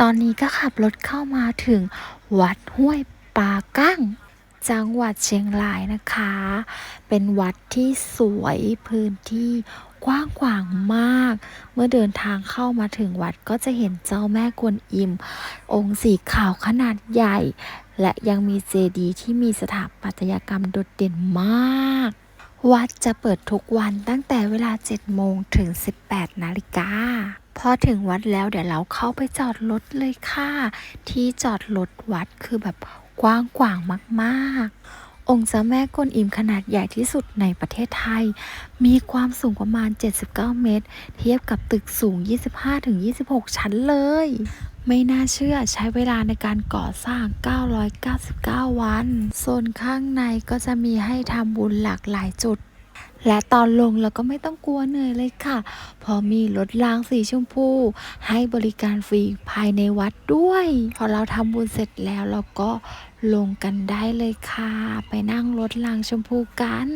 ตอนนี้ก็ขับรถเข้ามาถึงวัดห้วยปากั้ง จังหวัดเชียงรายนะคะ เป็นวัดที่สวยพื้นที่กว้างขวางมาก เมื่อเดินทางเข้ามาถึงวัดก็จะเห็นเจ้าแม่กวนอิม องค์สีขาวขนาดใหญ่ และยังมีเจดีย์ที่มีสถาปัตยกรรมโดดเด่นมาก วัดจะเปิดทุกวันตั้งแต่เวลา 7 โมงถึง 18 นาฬิกา พอถึงวัดแล้วเดี๋ยวเราเข้าไปจอดรถเลยค่ะ ที่จอดรถวัดคือแบบกว้างขวางมาก ๆ องค์เจ้าแม่กวนอิมขนาดใหญ่ที่สุดในประเทศไทย มีความสูงประมาณ 79 เมตร เทียบกับตึกสูง 25-26 ชั้นเลย ไม่น่าเชื่อใช้เวลาในการก่อสร้าง 999 วัน โซนข้างในก็จะมีให้ทำบุญหลากหลายจุด และตอนลงเราก็ไม่ต้องกลัวเหนื่อยเลยค่ะ พอมีรถรางสีชมพู ให้บริการฟรีภายในวัดด้วย พอเราทำบุญเสร็จแล้วเราก็ลงกันได้เลยค่ะ ไปนั่งรถรางชมพูกัน